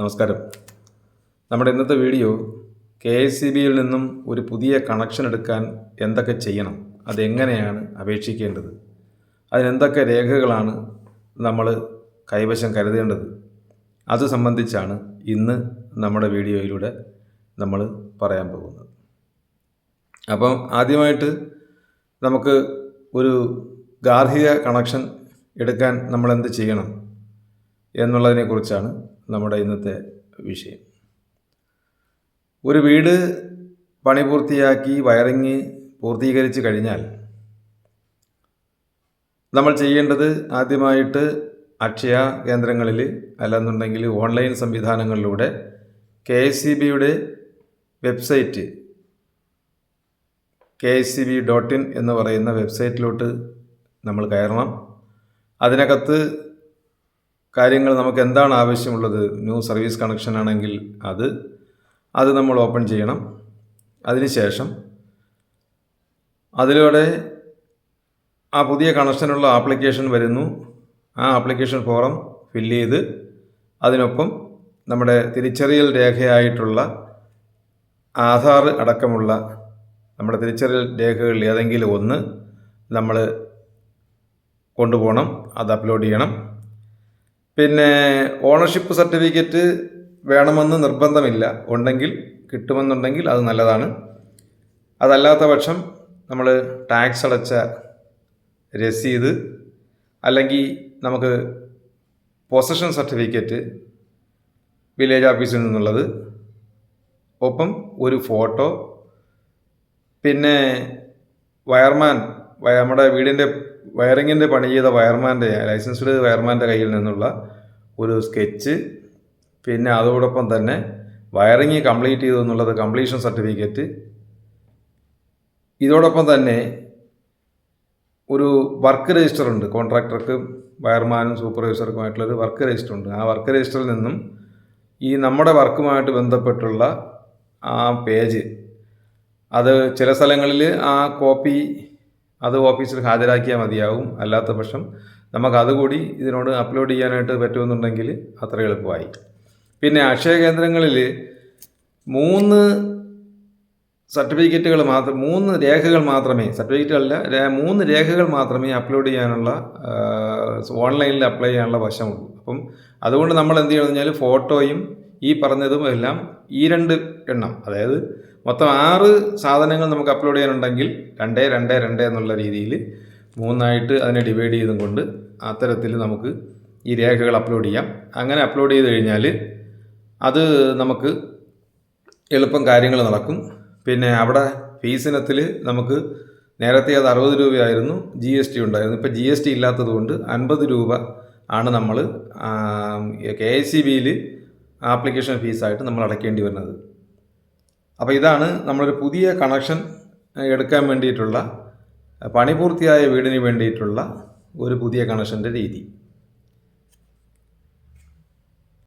നമസ്കാരം. നമ്മുടെ ഇന്നത്തെ വീഡിയോ കെ എസ് സി ബിയിൽ നിന്നും ഒരു പുതിയ കണക്ഷൻ എടുക്കാൻ എന്തൊക്കെ ചെയ്യണം അതെങ്ങനെയാണ് അപേക്ഷിക്കേണ്ടത് അതിനെന്തൊക്കെ രേഖകളാണ് നമ്മൾ കൈവശം കരുതേണ്ടത് അത് സംബന്ധിച്ചാണ് ഇന്ന് നമ്മുടെ വീഡിയോയിലൂടെ നമ്മൾ പറയാൻ പോകുന്നത്. അപ്പം ആദ്യമായിട്ട് നമുക്ക് ഒരു ഗാർഹിക കണക്ഷൻ എടുക്കാൻ നമ്മൾ എന്ത് ചെയ്യണം എന്നുള്ളതിനെക്കുറിച്ചാണ് നമ്മുടെ ഇന്നത്തെ വിഷയം. ഒരു വീട് പണി പൂർത്തിയാക്കി വയറിങ് പൂർത്തീകരിച്ച് കഴിഞ്ഞാൽ നമ്മൾ ചെയ്യേണ്ടത് ആദ്യമായിട്ട് അക്ഷയ കേന്ദ്രങ്ങളിൽ അല്ലെന്നുണ്ടെങ്കിൽ ഓൺലൈൻ സംവിധാനങ്ങളിലൂടെ കെ എസ് സി ബിയുടെ website K S C B dot in എന്ന് പറയുന്ന വെബ്സൈറ്റിലോട്ട് നമ്മൾ കയറണം. അതിനകത്ത് കാര്യങ്ങൾ നമുക്ക് എന്താണ് ആവശ്യമുള്ളത്? ന്യൂ സർവീസ് കണക്ഷൻ ആണെങ്കിൽ അത് അത് നമ്മൾ ഓപ്പൺ ചെയ്യണം. അതിനുശേഷം അതിലൂടെ ആ പുതിയ കണക്ഷനുള്ള ആപ്ലിക്കേഷൻ വരുന്നു. ആ ആപ്ലിക്കേഷൻ ഫോറം ഫില്ല് ചെയ്ത് അതിനൊപ്പം നമ്മുടെ തിരിച്ചറിയൽ രേഖയായിട്ടുള്ള ആധാർ അടക്കമുള്ള നമ്മുടെ തിരിച്ചറിയൽ രേഖകളിൽ ഏതെങ്കിലും ഒന്ന് നമ്മൾ കൊണ്ടുപോകണം. അത് അപ്ലോഡ് ചെയ്യണം. പിന്നെ ഓണർഷിപ്പ് സർട്ടിഫിക്കറ്റ് വേണമെന്ന് നിർബന്ധമില്ല. ഉണ്ടെങ്കിൽ കിട്ടുമെന്നുണ്ടെങ്കിൽ അത് നല്ലതാണ്. അതല്ലാത്ത പക്ഷം നമ്മൾ ടാക്സ് അടച്ച രസീത് അല്ലെങ്കിൽ നമുക്ക് പൊസഷൻ സർട്ടിഫിക്കറ്റ് വില്ലേജ് ഓഫീസിൽ നിന്നുള്ളത്. ഒപ്പം ഒരു ഫോട്ടോ പിന്നെ വയർമാൻ വയ- നമ്മുടെ വീടിന്റെ വയറിങ്ങിന്റെ പണി ചെയ്ത വയർമാന്റെ ലൈസൻസ്ഡ് വയർമാന്റെ കയ്യിൽ നിന്നുള്ള ഒരു സ്കെച്ച്. പിന്നെ അതോടൊപ്പം തന്നെ വയറിങ് കംപ്ലീറ്റ് ചെയ്തു എന്നുള്ളത് കംപ്ലീഷൻ സർട്ടിഫിക്കറ്റ്. ഇതോടൊപ്പം തന്നെ ഒരു വർക്ക് രജിസ്റ്റർ ഉണ്ട്. കോൺട്രാക്ടർക്കും വയർമാനും സൂപ്പർവൈസർക്കുമായിട്ടുള്ളൊരു വർക്ക് രജിസ്റ്റർ ഉണ്ട്. ആ വർക്ക് രജിസ്റ്ററിൽ നിന്നും ഈ നമ്മുടെ വർക്കുമായിട്ട് ബന്ധപ്പെട്ടുള്ള ആ പേജ് അത് ചില സ്ഥലങ്ങളിൽ ആ കോപ്പി അത് ഓഫീസിൽ ഹാജരാക്കിയാൽ മതിയാവും. അല്ലാത്ത പക്ഷം നമുക്ക് അതുകൂടി ഇതിനോട് അപ്ലോഡ് ചെയ്യാനായിട്ട് പറ്റുമെന്നുണ്ടെങ്കിൽ അത്ര എളുപ്പമായി. പിന്നെ അക്ഷയ കേന്ദ്രങ്ങളിൽ മൂന്ന് സർട്ടിഫിക്കറ്റുകൾ മാത്രം മൂന്ന് രേഖകൾ മാത്രമേ സർട്ടിഫിക്കറ്റുകളല്ല മൂന്ന് രേഖകൾ മാത്രമേ അപ്ലോഡ് ചെയ്യാനുള്ള ഓൺലൈനിൽ അപ്ലൈ ചെയ്യാനുള്ള വശമുള്ളൂ. അപ്പം അതുകൊണ്ട് നമ്മൾ എന്ത് ചെയ്യണമെന്ന് വെച്ചാൽ ഫോട്ടോയും ഈ പറഞ്ഞതും എല്ലാം ഈ രണ്ട് എണ്ണം അതായത് മൊത്തം ആറ് സാധനങ്ങൾ നമുക്ക് അപ്ലോഡ് ചെയ്യാനുണ്ടെങ്കിൽ രണ്ടേ രണ്ടേ രണ്ടേ എന്നുള്ള രീതിയിൽ മൂന്നായിട്ട് അതിനെ ഡിവൈഡ് ചെയ്തും കൊണ്ട് അത്തരത്തിൽ നമുക്ക് ഈ രേഖകൾ അപ്ലോഡ് ചെയ്യാം. അങ്ങനെ അപ്ലോഡ് ചെയ്ത് കഴിഞ്ഞാൽ അത് നമുക്ക് എളുപ്പം കാര്യങ്ങൾ നടക്കും. പിന്നെ അവിടെ ഫീസിനത്തിൽ നമുക്ക് നേരത്തെ അത് അറുപത് രൂപയായിരുന്നു ജി എസ് ടി ഉണ്ടായിരുന്നു. ഇപ്പോൾ ജി എസ് ടി ഇല്ലാത്തത് കൊണ്ട് അൻപത് രൂപ ആണ് നമ്മൾ കെ എസ് സി ബിയിൽ ആപ്ലിക്കേഷൻ ഫീസായിട്ട് നമ്മൾ അടയ്ക്കേണ്ടി വരുന്നത്. അപ്പോൾ ഇതാണ് നമ്മളൊരു പുതിയ കണക്ഷൻ എടുക്കാൻ വേണ്ടിയിട്ടുള്ള പണി പൂർത്തിയായ വീടിന് വേണ്ടിയിട്ടുള്ള ഒരു പുതിയ കണക്ഷന്റെ രീതി.